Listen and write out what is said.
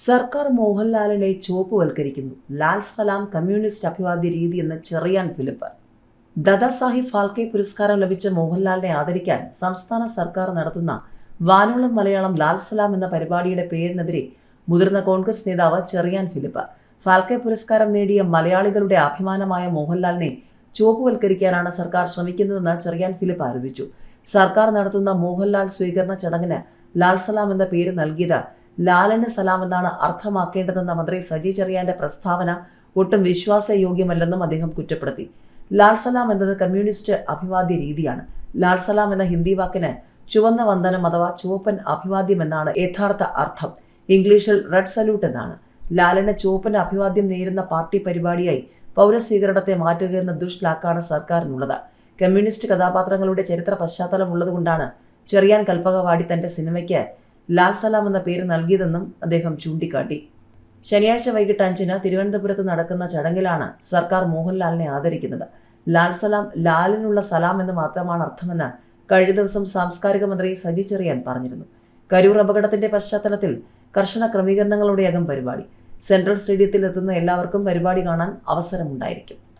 സർക്കാർ മോഹൻലാലിനെ ചുവപ്പുവൽക്കരിക്കുന്നു. ലാൽ സലാം കമ്മ്യൂണിസ്റ്റ് അഭിവാദ്യ രീതി എന്ന് ചെറിയാൻ ഫിലിപ്പ്. ദാദാസാഹിബ് ഫാൽക്കെ പുരസ്കാരം ലഭിച്ച മോഹൻലാലിനെ ആദരിക്കാൻ സംസ്ഥാന സർക്കാർ നടത്തുന്ന വാനോളം മലയാളം ലാൽ സലാം എന്ന പരിപാടിയുടെ പേരിനെതിരെ മുതിർന്ന കോൺഗ്രസ് നേതാവ് ചെറിയാൻ ഫിലിപ്പ്. ഫാൽക്കെ പുരസ്കാരം നേടിയ മലയാളികളുടെ അഭിമാനമായ മോഹൻലാലിനെ ചുവപ്പുവൽക്കരിക്കാനാണ് സർക്കാർ ശ്രമിക്കുന്നതെന്ന് ചെറിയാൻ ഫിലിപ്പ് ആരോപിച്ചു. സർക്കാർ നടത്തുന്ന മോഹൻലാൽ സ്വീകരണ ചടങ്ങിന് ലാൽ സലാം എന്ന പേര് നൽകിയത് ലാലന് സലാം എന്നാണ് അർത്ഥമാക്കേണ്ടതെന്ന മന്ത്രി സജി ചെറിയാന്റെ പ്രസ്താവന ഒട്ടും വിശ്വാസയോഗ്യമല്ലെന്നും അദ്ദേഹം കുറ്റപ്പെടുത്തി. ലാൽ സലാം എന്നത് കമ്മ്യൂണിസ്റ്റ് അഭിവാദ്യ രീതിയാണ്. ലാൽ സലാം എന്ന ഹിന്ദി വാക്കിന് ചുവന്ന വന്ദനം അഥവാ ചുവപ്പൻ അഭിവാദ്യം എന്നാണ് യഥാർത്ഥ അർത്ഥം. ഇംഗ്ലീഷിൽ റെഡ് സല്യൂട്ട് എന്നാണ്. ലാലിന് ചുവപ്പൻ അഭിവാദ്യം നേരുന്ന പാർട്ടി പരിപാടിയായി പൗരസ്വീകരണത്തെ മാറ്റുക എന്ന ദുഷ്ലാക്കാണ് സർക്കാരിനുള്ളത്. കമ്മ്യൂണിസ്റ്റ് കഥാപാത്രങ്ങളുടെ ചരിത്ര പശ്ചാത്തലം ഉള്ളതുകൊണ്ടാണ് ചെറിയാൻ കൽപ്പകവാടി തന്റെ സിനിമയ്ക്ക് ലാൽ സലാം എന്ന പേര് നൽകിയതെന്നും അദ്ദേഹം ചൂണ്ടിക്കാട്ടി. ശനിയാഴ്ച വൈകിട്ട് അഞ്ചിന് തിരുവനന്തപുരത്ത് നടക്കുന്ന ചടങ്ങിലാണ് സർക്കാർ മോഹൻലാലിനെ ആദരിക്കുന്നത്. ലാൽ സലാം ലാലിനുള്ള സലാം എന്ന് മാത്രമാണ് അർത്ഥമെന്ന് കഴിഞ്ഞ ദിവസം സാംസ്കാരിക മന്ത്രി സജി ചെറിയാൻ പറഞ്ഞിരുന്നു. കരൂർ അപകടത്തിന്റെ പശ്ചാത്തലത്തിൽ കർശന ക്രമീകരണങ്ങളോടെയാകും പരിപാടി. സെൻട്രൽ സ്റ്റേഡിയത്തിൽ എത്തുന്ന എല്ലാവർക്കും പരിപാടി കാണാൻ അവസരമുണ്ടായിരിക്കും.